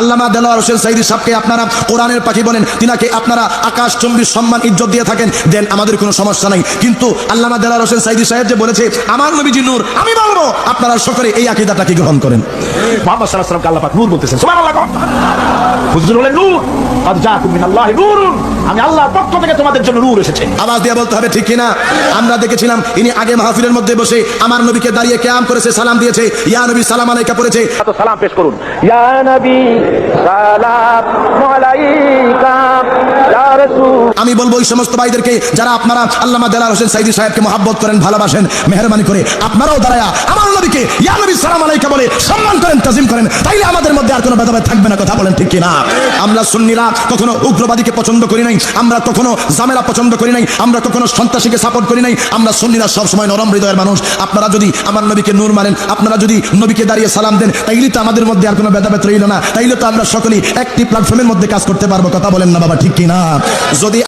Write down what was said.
আল্লামা দেলোয়ার হোসেন সাইদি সাহেবকে আপনারা কোরআনের পাখি বলেন তিনাকে আপনারা আকাশ চম্বির সম্মান ইজ্জত দিয়ে থাকেন দেন আমাদের কোনো সমস্যা নাই। কিন্তু আল্লামা দেলোয়ার হোসেন সাইদি সাহেব যে বলেছে আমার নবীজি নূর আমি বলব। আপনারা সকলে এই আকিদাটাকে গ্রহণ করেন। মোহাম্মদ সাল্লাহ সাল্লামকে আল্লাহ নূর বলতেছেন। হুজুর হলেন নূর। আমি আল্লাহর পক্ষ থেকে তোমাদের জন্য নূর এসেছে। আওয়াজ দিয়ে বলতে হবে ঠিক কিনা? আমরা দেখেছিলাম ইনি আগে মাহফিলের মধ্যে বসে আমার নবীকে দাঁড়িয়ে ক্যাম করেছে সালাম দিয়েছে। ইয়া নবী সালাম আলাইকা পড়েছে। সালাম পেশ করুন। ইয়া নবী সালাম রাসূল আমি বলব ওই সমস্ত ভাইদেরকে যারা আপনারা আল্লামা দেলার হোসেন সাইদি সাহেবকে মহাব্বত করেন, ভালোবাসেন, মেহরবানি করে, আপনারাও দাঁড়ায়া আমার নবীকে, ইয়া নবী সালাম আলাইকা বলে সম্মান করেন, তাজিম করেন, তাইলে আমাদের মধ্যে আর কোনো ভেদাভেদ থাকবে না, কথা বলেন ঠিক কিনা? আমরা সুন্নিরা কখনো উগ্রবাদীকে পছন্দ করি নাই, আমরা কখনো জামেলা পছন্দ করি নাই, আমরা কখনো সন্ত্রাসীকে সাপোর্ট করি নাই, আমরা সুন্নিরা সবসময় নরম হৃদয়ের মানুষ। আপনারা যদি আমার নবীকে নূর মানেন, আপনারা যদি নবীকে দাঁড়িয়ে সালাম দেন, তাইলে তো আমাদের মধ্যে আর কোনো ভেদাভেদ রইল না, তাইলে তো আমরা সকলেই একটি প্ল্যাটফর্মের মধ্যে কাজ করতে পারব, কথা বলেন না বাবা, ঠিক কিনা? যদি